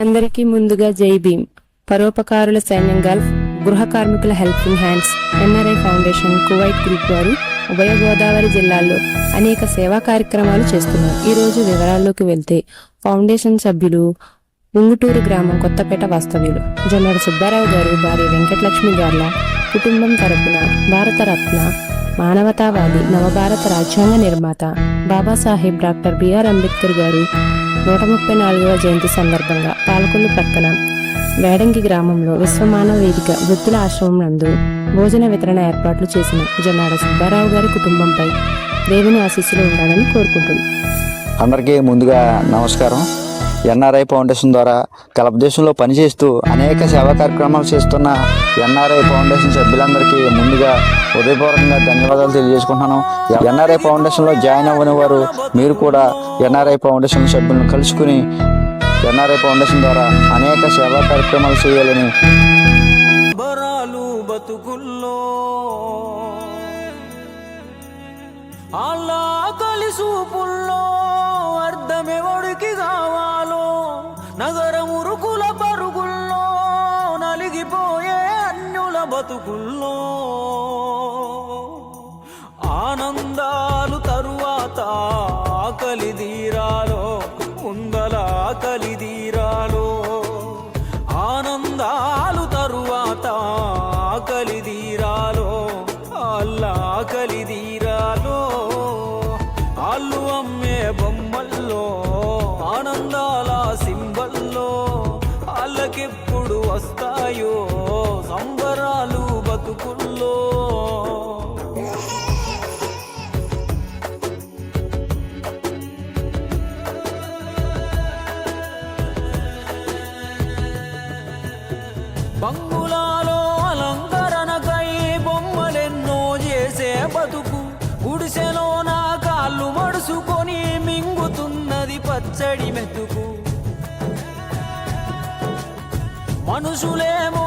అందరికీ ముందుగా జై భీమ్. పరోపకారుల సైన్యం గల్ఫ్ గృహ కార్మికుల helping hands NRI foundation Kuwait group వారు ఉభయ గోదావరి జిల్లాల్లో అనేక సేవా కార్యక్రమాలు చేస్తున్నారు. ఈరోజు వివరాల్లోకి వెళ్తే ఫౌండేషన్ సభ్యులు ఉంగుటూరు గ్రామం కొత్తపేట వాస్తవ్యులు. జొన్నడు సుబ్బారావు గారు భార్య వెంకటలక్ష్మి గార్ల కుటుంబం తరపున భారతరత్న మానవతావాది నవభారత రాజ్యాంగ నిర్మాత బాబాసాహెబ్ డాక్టర్ బిఆర్ అంబేద్కర్ గారు నూట ముప్పై నాలుగవ జయంతి సందర్భంగా పాలకొల్లు పక్కన వేడంగి గ్రామంలో విశ్వమానవ వేదిక వృద్ధుల ఆశ్రమం నందు భోజన వితరణ ఏర్పాట్లు చేసిన జొన్నాడ సుబ్బారావు గారి కుటుంబంపై దేవుని ఆశీస్సులు ఉండాలని కోరుకుంటున్నాను అందరికీ ముందుగా నమస్కారం. ఎన్ఆర్ఐ ఫౌండేషన్ ద్వారా గల్ఫ్ దేశంలో పనిచేస్తూ అనేక సేవా కార్యక్రమాలు చేస్తున్న ఎన్ఆర్ఐ ఫౌండేషన్ సభ్యులందరికీ ముందుగా హృదయపూర్వకంగా ధన్యవాదాలు తెలియజేసుకుంటున్నాను. ఎన్ఆర్ఐ ఫౌండేషన్లో జాయిన్ అవ్వని వారు మీరు కూడా ఎన్ఆర్ఐ ఫౌండేషన్ సభ్యులను కలుసుకుని ఎన్ఆర్ఐ ఫౌండేషన్ ద్వారా అనేక సేవా కార్యక్రమాలు చేయాలని బతుకుల్లో కలిసూపుల్లో అర్థమెవడికి కావాలో ఆనందాలు తరువాత ఆకలి తీరాలో ముందల ఆకలి తీరాలో. ఆనందాలు తరువాత ఆకలి తీరాలో అల్లా ఆకలి తీరాలో. అల్లు అమ్మే బొమ్మల్లో ఆనందాల సింబల్లో అల్లకెప్పుడు వస్తాయో మెతుకు. మనుషులేమో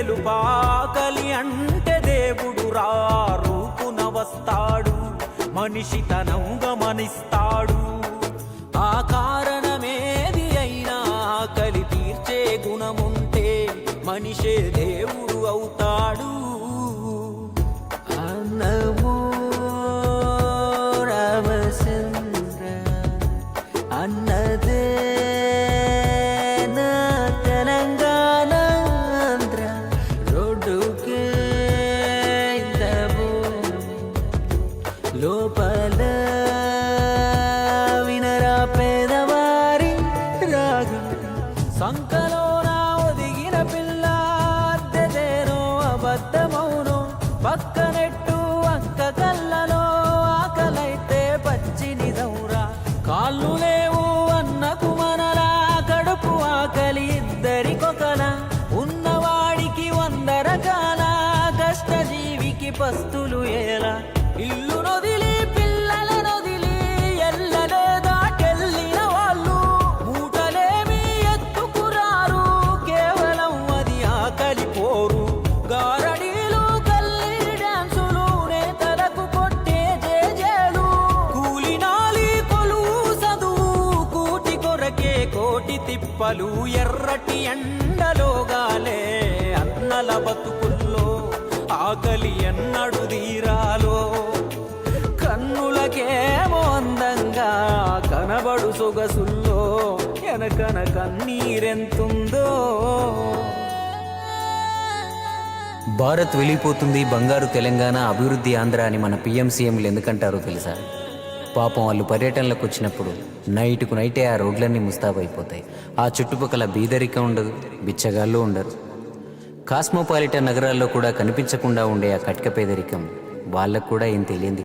ఎన్నని ఆకలి అంటే దేవుడు రా రూపున వస్తాడు. మనిషి తనం గమనిస్తాడు. ఆ కారణమేది అయినా ఆకలి తీర్చే గుణముంటే మనిషే దేవుడు అవుతాడు. పక్కనెట్టు అక్క కళ్ళలో ఆకలైతే పచ్చిని దౌరా. కాళ్ళు లేవు అన్నకు మనలా కడుపు ఆకలి ఇద్దరికొకలా ఉన్నవాడికి వంద రకాల కష్టజీవికి పస్తులు తిప్పలు ఎర్రటి ఎండలోగాలే అన్నల బతుకుల్లో ఆకలి ఎన్నడు తీరాలో. కన్నులకేమో అందంగా కనబడు సొగసుల్లో ఎనకన కన్నీరెంతుందో. భారత్ వెళ్ళిపోతుంది బంగారు తెలంగాణ అభివృద్ధి ఆంధ్ర అని మన పిఎం సీఎంలు ఎందుకంటారో తెలుసా? పాపం వాళ్ళు పర్యటనలకు వచ్చినప్పుడు నైట్కు నైటే ఆ రోడ్లన్నీ ముస్తాబైపోతాయి. ఆ చుట్టుపక్కల బీదరికం ఉండదు బిచ్చగాళ్ళు ఉండరు. కాస్మోపాలిటన్ నగరాల్లో కూడా కనిపించకుండా ఉండే ఆ కట్క పేదరికం వాళ్ళకు కూడా ఏం తెలియంది?